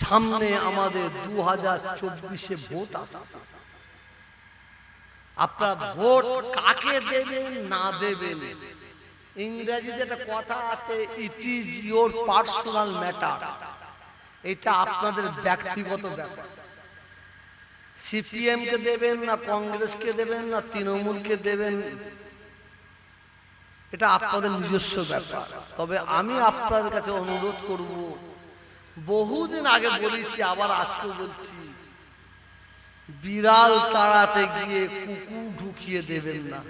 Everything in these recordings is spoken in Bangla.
সামনে আমাদের দু হাজার চব্বিশে ভোট আসছে আপনারা ভোট কাকে দেবেন, না দেবেন? ইংরেজিতে একটা কথা আছে it is your personal matter এটা আপনাদের ব্যক্তিগত ব্যাপার। সিপিএম কে দেবেন, না কংগ্রেসকে দেবেন, না তৃণমূলকে দেবেন? এটা আপনাদের নিজস্ব ব্যাপার। তবে আমি আপনাদের কাছে অনুরোধ করব বহুদিন আগে বলেছি, আবার আজকে বলছি। বিড়াল তাড়াতে গিয়ে কুকুর ঢুকিয়ে দেবেন না।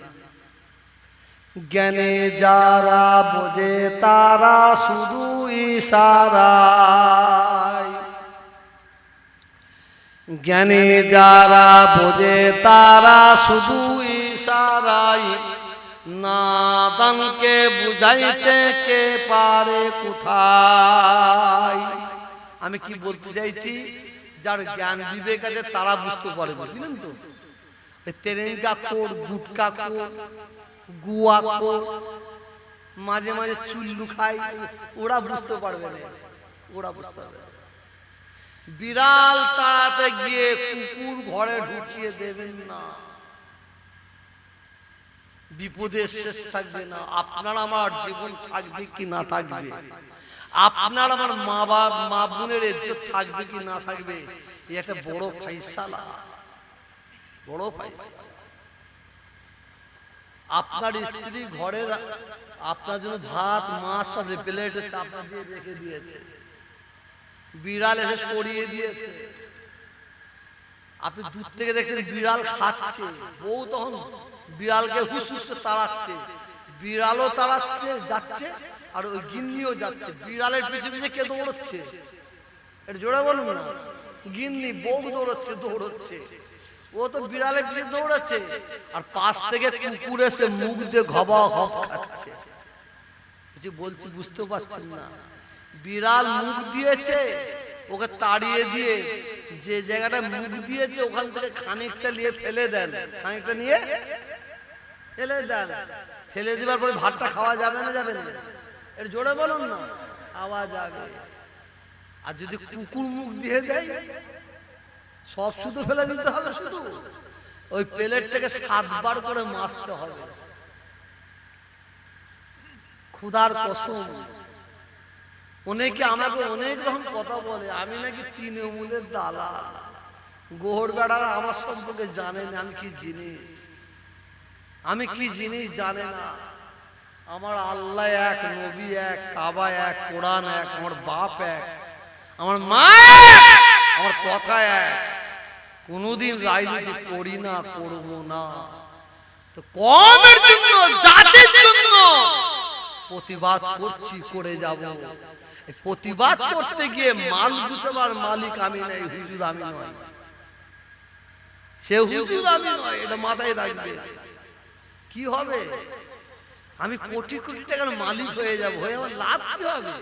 জ্ঞানে যারা বোঝে তারা শুধু ইশারায়। জ্ঞানে যারা বোঝে তারা শুধু ইশারায়। নাদানকে বুঝাইতে কে পারে কোথায়? আমি কি বলতে চাইছি? যার জ্ঞান বিবেক আছে তারা বুঝতে পারে বুঝলেন তো? তেরেঙ্কা কোর গুটকা কোর গুয়া কোর মাঝে মাঝে চুল্লু খাই ওরা বুঝতে পারবে না। ওরা বুঝতে পারবে। বিড়াল তাড়াতে গিয়ে কুকুর ঘরে ঢুকিয়ে দেবেন না। বিপদের শেষ থাকবে না। আপনার আমার জীবন থাকবে কি না থাকবে? আপনার আমার মা বাপ মা বোনের ইজ্জত থাকবে কি না থাকবে এই একটা বড় ফাইসালা বড় ফাইসালা আপনার স্ত্রী ঘরের আপনার জন্য ভাত মাছ, সব প্লেটে চাপা দিয়ে রেখে দিয়েছে। বিড়াল এসে সরিয়ে দিয়েছে। আপনি দূর থেকে দেখছেন বিড়াল খাচ্ছে। বউ তখন বিড়ালকে হুস তাড়াচ্ছে। বিড়ালও তাড়াচ্ছে যাচ্ছে, আর ওই গিন্নিও যাচ্ছে। বিড়ালের পিছনে পিছনে কে দৌড়চ্ছে? এটা জোরে বলুন না। গিন্নি বউ দৌড়চ্ছে দৌড়চ্ছে। ও তো বিড়ালের পিছনে দৌড়াচ্ছে। আর পাশ থেকে কুকুর এসে মুখ দিয়ে ঘবা ঘব খাচ্ছে। কিছু বলছি বুঝতে পারছেন না। বিড়াল মুখ দিয়েছে, ওকে তাড়িয়ে দিয়ে যে জায়গাটা মুখ দিয়েছে, ওখান থেকে খানিকটা নিয়ে ফেলে দেন। খানিকটা নিয়ে ফেলে দেন। ফেলে দেওয়ার পরে ভাতটা খাওয়া যাবে না যাবে না? এর জোরে বলুন না। খাওয়া যাবে আর যদি কুকুর মুখ দিয়ে দেয় সব শুধু ফেলে দিতে হবে শুধু। ওই প্লেটটাকে সাতবার করে মারতে হবে। ক্ষুধার কসম অনেকে আমাকে অনেক রকম কথা বলে আমি নাকি তৃণমূলের দালা গোহর বেড়ারা আমার সম্পর্কে জানে না আমি কি জিনিস। আমি কি জিনিস জানে না? আমার আল্লাহ এক, নবী এক, কাবা এক, কোরআন এক, আমার বাপ এক, আমার মা আমার কথা এক। কোনোদিন রাজনীতি করি না, করব না। তো কমের জন্য, জাতির জন্য প্রতিবাদ করছি, করে যাব। প্রতিবাদ করতে গিয়ে মাল গুছাবার মালিক আমি নাই, হুজুর আমি নয় সে হুজুর আমি নয় এটা মাথায় রাখবে। কি হবে? আমি কোটি কোটি টাকার মালিক হয়ে যাব? হয়ে আমার লাভ কি হবে?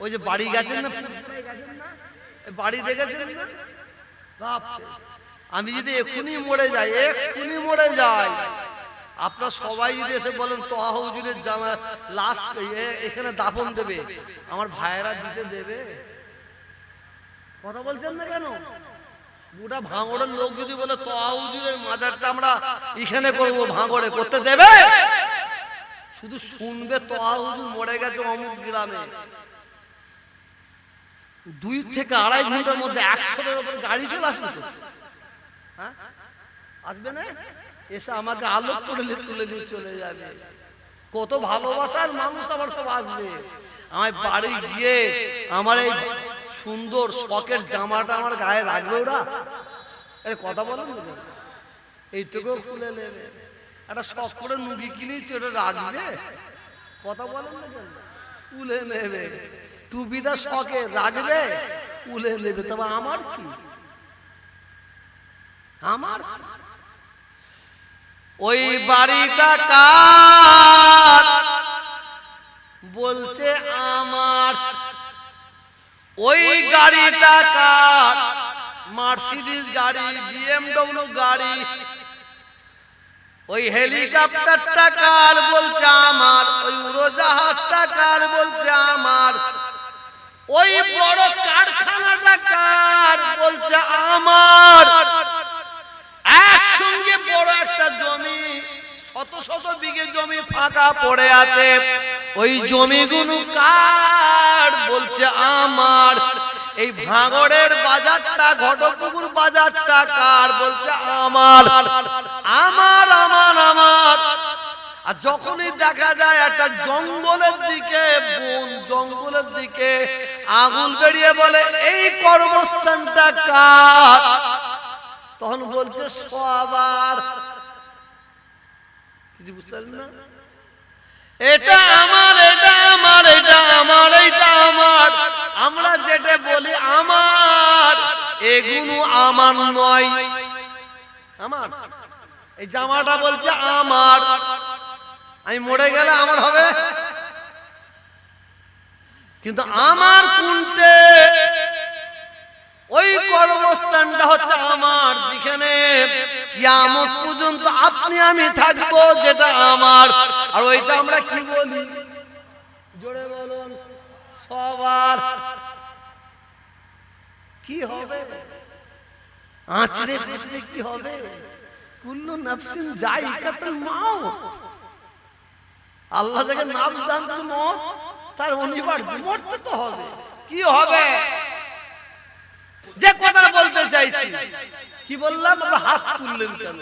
ওই যে বাড়ি গেছেন না? বাড়ি দেখেছেন। আমি যদি এক্ষুনি মরে যাই, এক্ষুনি মরে যাই। আপনার সবাই যদি এসে বলেন, তোহা হুজুরের জানা এ- এখানে দাফন দেবে। আমার ভাইয়েরা দিতে দেবে। কথা বলছেন না কেন? গোটা ভাঙড়ের লোক যদি বলে তোহা মাজারটা আমরা এখানে করব ভাঙড়ে করতে দেবে? শুধু শুনবে তোহা মরে গেছে অমুক গ্রামে। দুই থেকে আড়াই ঘণ্টার মধ্যে একশোটার উপরে গাড়ি চলে আসবে হ্যাঁ? আসবে না? এসে আমাকে আলোক করে তুলে নিয়ে চলে যাবে। কত ভালোবাসার মানুষ আমার সব আসবে। আমার বাড়ি গিয়ে আমার এই সুন্দর শখের জামাটা আমার গায়ে রাখবে ওরা? কথা বলেন এইটুকু খুলে নেবে একটা শখ করে মুগি কিনেছি ওটা রাখবে? কথা বলেন তুলে নেবে। টুপিটা শখে রাখবে তুলে নেবে। তবে আমার কি? আমার ওই বাড়িটা কার? বলছে আমার ওই গাড়িটা কার মার্সিডিজ গাড়ি বিএমডব্লিউ গাড়ি। ওই হেলিকপ্টারটা কার বলছে আমার ওই উড়োজাহাজটা কার বলছে আমার। ওই বড় কারখানাটা কার বলছে আমার। একসঙ্গে বড় একটা জমি শত শত বিঘে জমি ফাঁকা পড়ে আছে। ওই জমিগুলো কার? বলছে, আমার এই ভাঙড়ের বাজারটা ঘটপুকুর বাজারটা কার? বলছে, আমার আমার আমার আমার। আর যখনই দেখা যায় একটা জঙ্গলের দিকে, বন জঙ্গলের দিকে, আগুন বেরিয়ে বলে, এই কর্মস্থানটা কার? তখন বলছে, সবার। কিছু বুঝতে না? এটা আমার এগুলো আমার নয়। আমার? এই জামাটা বলছে আমার। আমি মরে গেলে আমার হবে? কিন্তু আমার কোনটে? ওই কর্মস্থানটা হচ্ছে আমার, যেখানে কিয়ামত পর্যন্ত আপনি আমি থাকব, যেটা আমার। আর ওইটা আমরা কি বলি? জোরে বলুন, সবার কি হবে? আঁচড়ে পেঁচড়ে কি হবে? নাফসিন জায়গাতুল মাউত আল্লাহ নাম মত, তার মরতে তো হবে। কি হবে? যে কথাটা বলতে চাইছি, কি বললাম? আমরা হাত তুললেন কেন?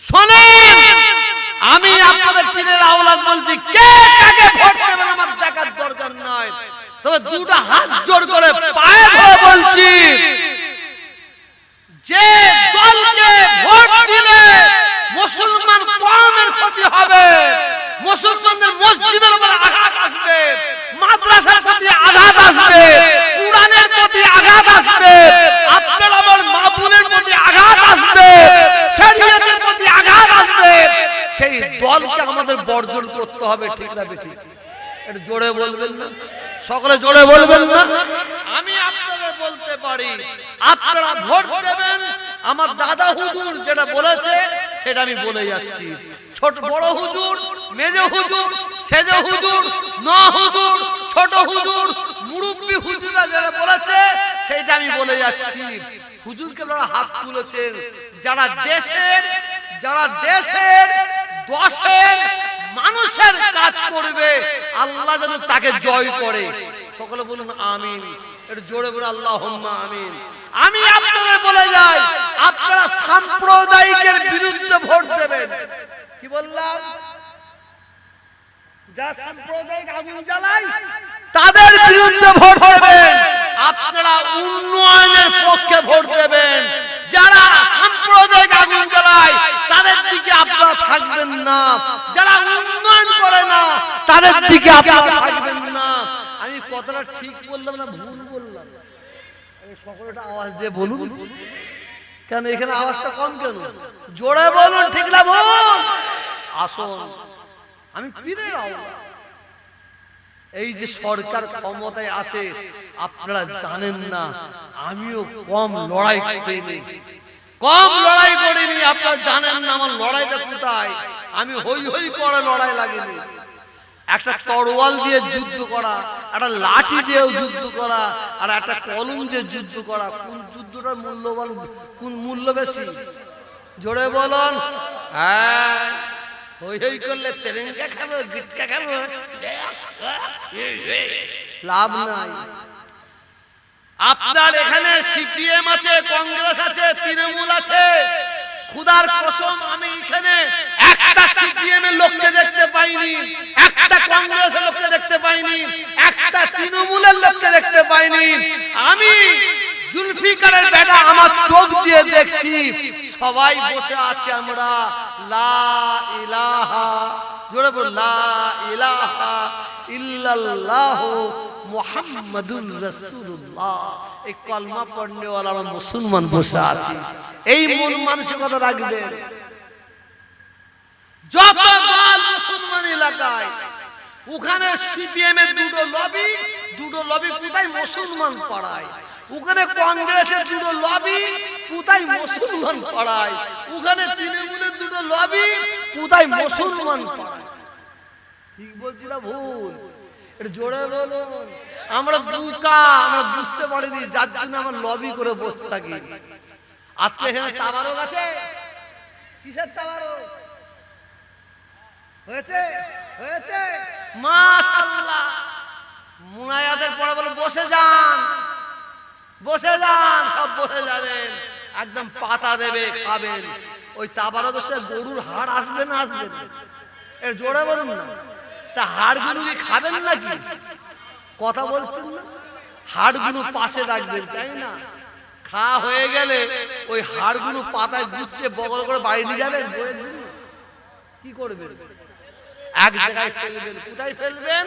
শোনেন, আমি আপনাদের পীরের আওলাদ বলছি, কে কাকে ভোট দেবেন আমার দেখার দরকার নাই। তবে দুটো হাত জোর করে পায়ে ধরে বলছি। যে দলকে ভোট দিলে মুসলমান কমের ক্ষতি হবে। মুসলমানদের মসজিদের উপর আঘাত আসবে। মাদ্রাসার প্রতি আঘাত আসবে। কোরআনের প্রতি আঘাত আসবে। আপনার আমার মাহবুবের প্রতি আঘাত আসবে। শরীয়তের প্রতি আঘাত আসবে। সেই দলকে আমাদের বর্জন করতে হবে ঠিক না ঠিক একটু জোরে বলবেন না? সকলে জোরে বলবেন না। আমি আপনাদের বলতে পারি আপনারা ভোট দেবেন। আমার দাদা হুজুর যেটা বলেছে সেটা আমি বলে যাচ্ছি। ছোট বড় হুজুর মেজে হুজুর সেজে হুজুর ন হুজুর ছোট হুজুর মুরব্বী হুজুরা যারা বলেছে সেটা আমি বলে যাচ্ছি। হুজুরকে আপনারা হাত তুলেছেন। যারা দেশের যারা দেশের দশের মানুষের কাজ করবে আল্লাহ যেন তাকে জয় করে। সকলে বলুন আমিন। একটু জোরে বলে আল্লাহ আমিন। আমি আপনাদের বলে যাই আপনারা সাম্প্রদায়িকের বিরুদ্ধে ভোট দেবেন। কি বললাম? যারা সাম্প্রদায়িক আগুন জ্বালায় তাদের বিরুদ্ধে ভোট দেবেন। আপনারা উন্নয়নের পক্ষে ভোট দেবেন। যারা সাম্প্রদায়িক আগুন জ্বালায় তাদের দিকে আপনারা থাকবেন। না যারা উন্নয়ন করে না তাদের দিকে আপনারা থাকবেন না। আমি কথাটা ঠিক বললাম না ভুল বললাম? আমি সকলটা আওয়াজ দিয়ে বলুন। কেন এখানে আওয়াজটা কম কেন? জোরে বলুন ঠিক না ভুল? আসুন আমি পীরের আওয়াজ। এই যে সরকার ক্ষমতায় আসে আপনারা জানেন না আমিও কম লড়াই করিনি কম লড়াই করিনি আপনারা জানেন না আমার লড়াইটা কোথায়। আমি হই হই করে লড়াই লাগেনি। একটা তরোয়াল দিয়ে যুদ্ধ করা একটা লাঠি দিয়েও যুদ্ধ করা আর একটা কলম দিয়ে যুদ্ধ করা। কোন যুদ্ধটার মূল্যবান কোন মূল্য বেশি? জোরে বলুন। হ্যাঁ। হই হই করলে তেরেঙ্গা খাব গিটকা খাব। লাভ নাই। আপনার এখানে সিপিএম আছে কংগ্রেস আছে তৃণমূল আছে। খুদার কসম আমি এখানে একটা সিপিএম এর লোককে দেখতে পাইনি একটা কংগ্রেসের লোককে দেখতে পাইনি একটা তৃণমূলের লোককে দেখতে পাইনি। আমি জুলফিকারের বেটা আমার চোখ দিয়ে দেখছি। সবাই বসে আছে আমরা। লা ইলাহা। জোরে বল লা ইলাহা। ইল্লাল্লাহু মুহাম্মাদুর রাসূলুল্লাহ। এই কলমা পড়নে ওয়ালা আমরা মুসলমান বসে এই মন মানসিকতা রাখবেন। যত দল মুসলমান এলাকায়, ওখানে সিপিএম এর দুটো লবি দুটো লবি কোথায় মুসলমান পাড়ায়? ওখানে কংগ্রেসের দুটো লবি কোথায় মুসলমান পাড়ায়? ওখানে তৃণমূলের দুটো লবি কোথায় মুসলমান পাড়ায়? ঠিক বলছি না ভুল। এটা জোরে আমরা আমরা বুঝতে পারিনি যার জন্য আমরা লবি করে বসে থাকি। আজকে এখানে তাবারক আছে? কিসের তাবারক হয়েছে? হয়েছে? মাশাআল্লাহ। মুনায়াতের পরে বলে বসে যান। বসে যান। সব বসে যাবেন। একদম পাতা দেবে খাবেন। ওই তাবারও বসে গরুর হাড় আসবে না আসবে না? এর জোরে বলুন না। তা হাড়গুলো কি খাবেন নাকি? কথা বলছেন না? হাড়গুলো পাশে রাখবেন, তাই না? খাওয়া হয়ে গেলে ওই হাড়গুলো পাতায় গুছিয়ে বগল করে বাড়ি নিয়ে যাবেন? কি করবেন? এক জায়গায় ফেলবেন। কোথায় ফেলবেন?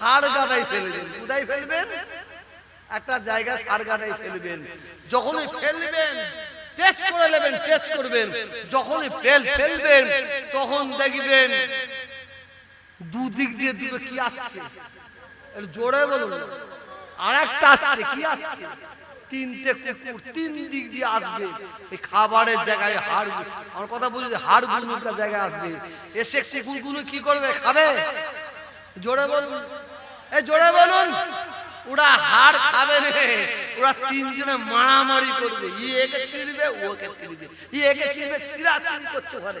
সার গাদায় ফেলবেন। কোথায় ফেলবেন? একটা জায়গা সার গাদায় ফেলবেন। যখনই ফেলবেন টেস্ট করে নেবেন টেস্ট করবেন। যখনই ফেল ফেলবেন, তখন দেখবেন দুদিক দিয়ে দুটো কি আসছে? জোরে বলুন। আর একটা আসছে কি আসছে? তিনটে কুকুর তিন দিক দিয়ে আসবে। এই খাবারের জায়গায় হাড় আমার কথা বলি হাড় জায়গায় আসবে। এসে কুকুরগুলো কি করবে? খাবে? জোরে বলুন। এ জোরে বলুন। ওরা হাড় খাবে না ওরা তিনজনে মারামারি করবে। ই একে ছিড়বে ওকে ছিড়বে ই একে ছিড়বে ছিড়াছিড়ি করছে ঘরে।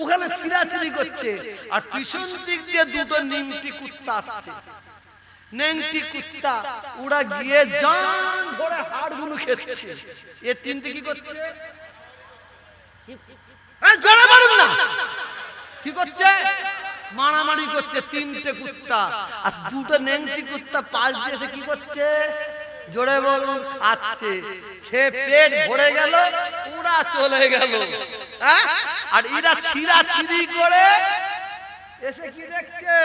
ওখানে ছিড়াছিড়ি করছে। আর পিছন দিক দিয়ে দুটো নিমটি কুত্তা আসছে। নেংটি কুত্তা, ওরা গিয়ে জান ধরে হাড়গুলো খেচ্ছে। এ তিনটে কি করছে? না। কি করছে? মারামারি করছে তিনটে কুত্তা। আর দুটো নেংটি কুত্তা পাশ দিয়ে এসে কি করছে? জোরে বলুন, খাচ্ছে। খেয়ে পেট ভরে গেল পুরা চলে গেল। হ্যাঁ? আর এরা ছিঁড়া ছিঁড়ি করে এসে কি দেখছে?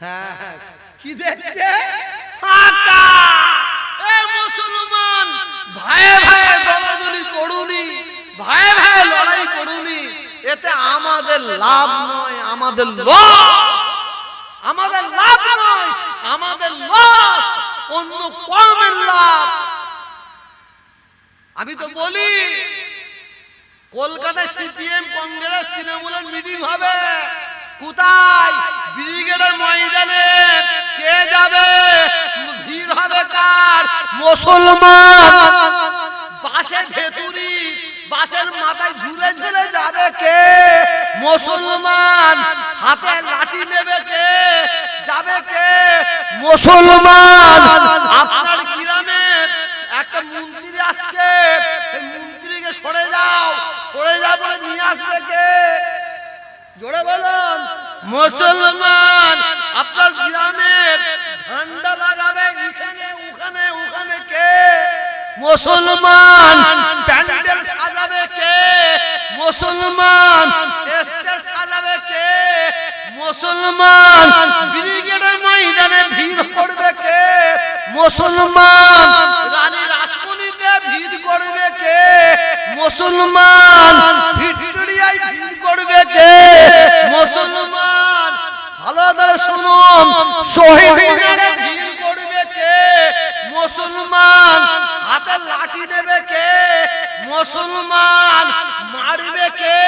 হ্যাঁ হ্যাঁ। কি দেখছে? মুসলমান ভাইয়ে ভাইয়ে দলাদলি করুনি ভাইয়ে ভাইয়ে লড়াই করুনি। এতে আমাদের লাভ নয়, আমাদের আমাদের লাভ নয়, আমাদের অন্য কমের লাভ। আমি তো বলি, কলকাতায় সিপিএম, কংগ্রেস, তৃণমূলের মিটিং হবে। কোথায়? ব্রিগেডের ময়দানে। কে যাবে? ভিড় হবে কার? মুসলমান। বাসের ভেতুরি। বাসের মাথায় ঝুলে ঝুলে যাবে কে? মুসলমান হাতে লাঠি নেবে কে? যাবে কে? মুসলমান আপনার গ্রামে একটা মন্ত্রী আসছে। মন্ত্রীকে সরে যাও। সরে যাও বলে নিয়ে আসবে কে? জোরে বলুন। মুসলমান আপনার গ্রামে ঝান্ডা লাগাবে। এখানে ওখানে ওখানে কে? মুসলমান প্যান্ডেল সাজাবে কে? মুসলমান স্টেজ সাজাবে কে? মুসলমান ব্রিগেডের ময়দানে ভিড় করবে কে? মুসলমান রানী রাসমণিতে ভিড় করবে কে? মুসলমান ভিক্টোরিয়ায় ভিড় করবে কে? মুসলমান ভালো করে শুনুন শহীদ ভিড় করবে কে? মুসলমান হাতে লাঠি নেবে কে? মুসলমান মারবে কে?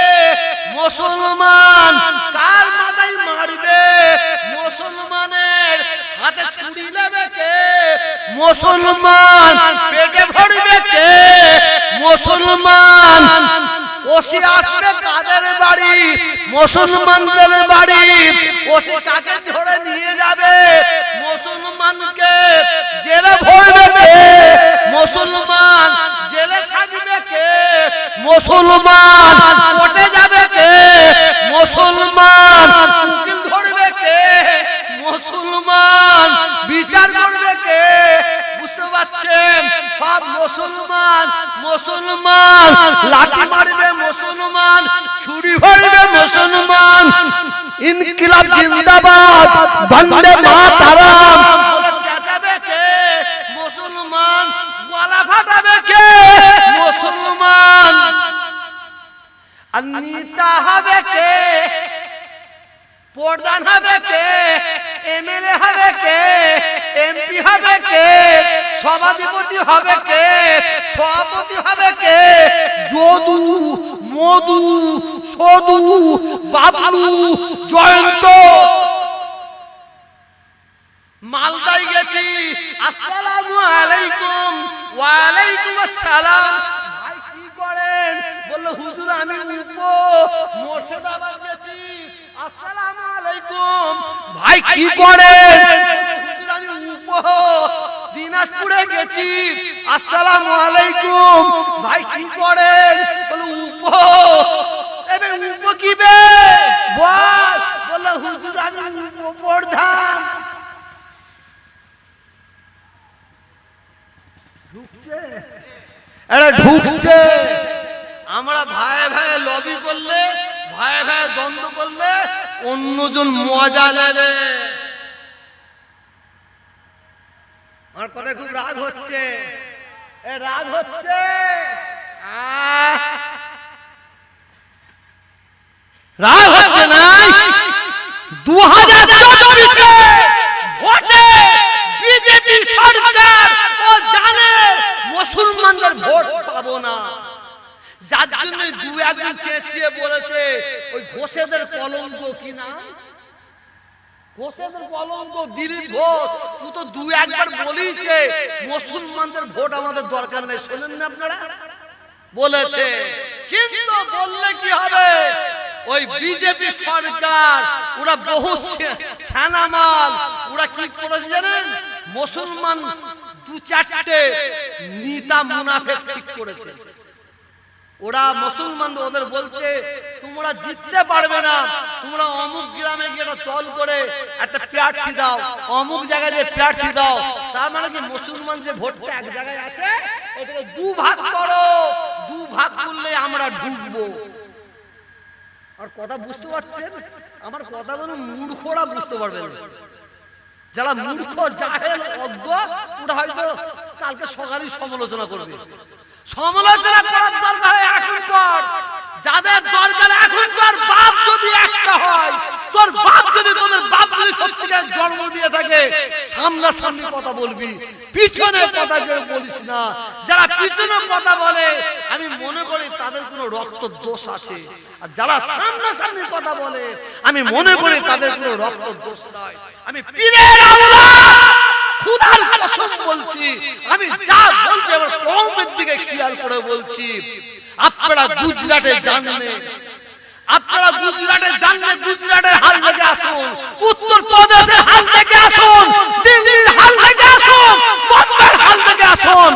মুসলমান কার মাথায় মারবে? মুসলমানের হাতে ছুরি নেবে কে? মুসলমান পেটে ভরবে কে? মুসলমান ওসি আসবে কাদের বাড়ি? মুসলমানদের বাড়ি। ওসি তাকে ধরে নিয়ে যাবে। মুসলমানকে জেলে ভরবে কে মুসলমান জেলে থাকবে কে? মুসলমান কোর্টে যাবে কে? মুসলমান উকিল ধরবে কে? মুসলমান বিচার করবে বুঝতে সব মুসলমান মুসলমান। লাঠি মারবে মুসলমান। ছুরি ভরবে মুসলমান। ইনকিলাব জিন্দাবাদ। বন্দে মাতারাম। মুসলমান। গলা ফাটাবে কে? মুসলমান। আর নেতা হবে কে? প্রধান হবে কে? এমএলএ হবে কে? এমপি হবে কে? সভাধিপতি হবে কে? সভাপতি হবে কে? যদু মধু সদু বাবলু জয়ন্ত। মালদায় গেছি। আসসালামু আলাইকুম। ওয়া আলাইকুম আসসালাম। ভাই কি করেন? বলল হুজুর আমি উঠবো। মুর্শিদাবাদ গেছি। আসসালামু আলাইকুম। ভাই কি করেন? হুজুর, আমি উপ দিনাজপুরে গেছি। আসসালামু আলাইকুম। ভাই কি করেন? বলে উপ এবে উপ কি বে বল বলে হুজুর আমি ঢুকছে। আরে ঢুকছে। আমরা ভাই ভাই লবি করলে ভাই ভাই দ্বন্দ্ব করলে অন্যজন মজা নেবে। আমার কথা খুব রাগ হচ্ছে। রাগ হচ্ছে। রাগ হচ্ছে। না দু হাজার চব্বিশে ভোটে বিজেপি সরকার ও জানে মুসলমানদের ভোট পাবো না। যার জন্য দু একজন চেঁচিয়ে বলেছে ওই ঘোষেদের কলঙ্ক কি নাম ঘোষেদের কলঙ্ক দিলীপ ঘোষ। ও তো দু একবার বলেইছে মুসলমানদের ভোট আমাদের দরকার নেই। শোনেন না আপনারা? বলেছে। কিন্তু বললে কি হবে? ওই বিজেপি সরকার ওরা বহু সানামাল ওরা কি করেছে জানেন? মুসলমান দু চারটে নিতা মুনাফেক ঠিক করেছে। ওরা মুসলমান ওদের বলছে, তোমরা জিততে পারবে না। তোমরা অমুক গ্রামে গিয়ে একটা দল করে একটা প্রার্থী দাও, অমুক জায়গায় যে প্রার্থী দাও। তার মানে কি মুসলমান যে ভোটটা এক জায়গায় আছে, এটাকে দু ভাগ করো। দু ভাগ করলে আমরা ঢুকবো। আর কথা বুঝতে পারছেন? আমার কথা কোনো মূর্খরা বুঝতে পারবে যারা মূর্খ জাহেল অজ্ঞ, ওরা হয়তো কালকে সকালেই সমালোচনা করবে। সমালোচনা করার দরকার এখন কর। যাদের দরকার এখন কর, বাপ যদি একটা হয়, তোর বাপ যদি, তোদের বাপ যদি সত্যিকার জন্ম দিয়ে থাকে সামনা সামনে কথা বলবি। পিছনে কথা কেউ বলিস না। যারা পিছনে কথা বলে, আমি মনে করি তাদের কোনো রক্ত দোষ আছে। আর যারা সামনা সামনে কথা বলে, আমি মনে করি তাদের কোনো রক্ত দোষ নয় আমি পীরের আওলাদ! বলছি আমি যা বলছি আমার কমের দিকে খেয়াল করে বলছি। আপনারা গুজরাটে জানলে আপনারা গুজরাটে জানলে গুজরাটের হাল থেকে আসুন। উত্তর প্রদেশের হাল থেকে আসুন। দিল্লির হাল থেকে আসুন। বম্বের হাল থেকে আসুন।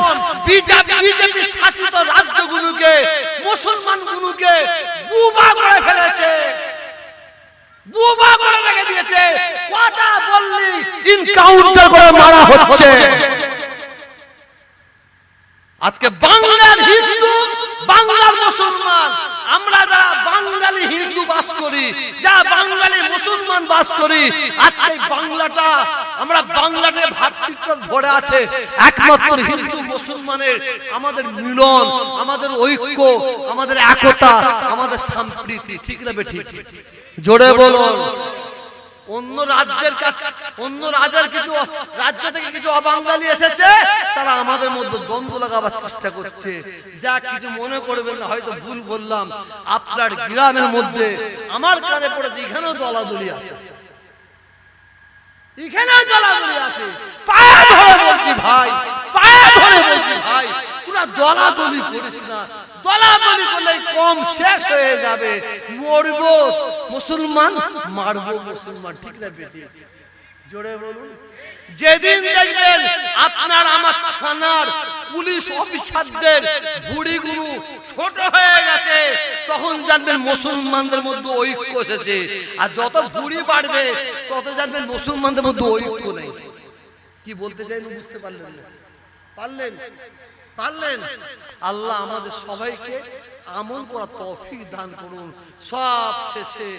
বিজেপি বিজেপি শাসিত রাজ্যগুলোকে মুসলমানগুলোকে বুবা করে ফেলেছে। বুবা করে রেখে দিয়েছে। কথা বললি ইনকাউন্টার করে মারা হচ্ছে। আজকে বাংলার হিন্দু বাংলার মুসলমান। আমরা যারা বাঙালি হিন্দু বাস করি যা বাঙালি মুসলমান বাস করি আজকে বাংলাটা আমরা বাংলাতে ভাতৃত্ব ভরে আছে। একমাত্র হিন্দু মুসলমানের আমাদের মিলন আমাদের ঐক্য আমাদের একতা আমাদের সম্প্রীতি। ঠিক না ঠিক জোরে বলুন। অন্য রাজ্যের অন্য রাজার কিছু রাজ্য থেকে কিছু অবাঙ্গালি এসেছে, তারা আমাদের মধ্যে দ্বন্দ্ব লাগাবার চেষ্টা করছে। যা কিছু মনে করবেন না, হয়তো ভুল বললাম। আপনার গ্রামের মধ্যে, আমার কানে পড়েছে, এখানেও দলাদলি আছে। এখানেও দলাদলি আছে ধরে বলছি ভাই পায়ে ধরে বলছি ভাই তোরা দলাদলি করিস না। দলাদলি করলে কম শেষ হয়ে যাবে। মরবো, মুসলমান মারবো, মুসলমান, ঠিক না বেটি? জোরে বলুন। যেদিন দেখবেন আপনার আমার থানার পুলিশ অফিসারদের ভুড়িগুলো ছোট হয়ে গেছে, তখন জানবেন মুসলমানদের মধ্যে ঐক্য এসেছে। আর যত ভুড়ি বাড়বে, তত জানবেন মুসলমানদের মধ্যে ঐক্য নেই। কি বলতে চাইলেন বুঝতে পারলেন না? পারলেন? পারলেন? আল্লাহ আমাদের সবাইকে আমল করা তৌফিক দান করুন। সব শেষে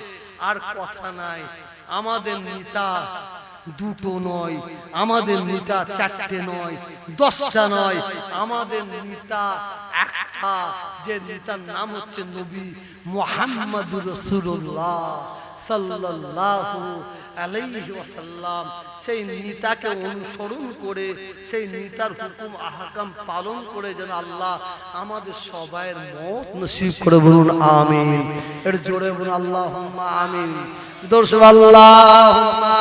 আর কথা নাই। আমাদের নেতা দুটো নয়, আমাদের নেতা চারটে নয়, দশটা নয়। আমাদের নেতা একটা, যে নেতার নাম হচ্ছে নবী মোহাম্মদুর রসুল্লাহ সাল্লাল্লাহু আলাইহি ওয়াসাল্লাম, সেই নিতাকে অনুসরণ করে, সেই নিতার হুকুম, আহকাম পালন করে যেন আল্লাহ আমাদের সবাইয়ের মত নসিব করে বলুন, আমিন। এর জোরে বলুন আল্লাহ আমিন। দর্শক, আল্লাহুম্মা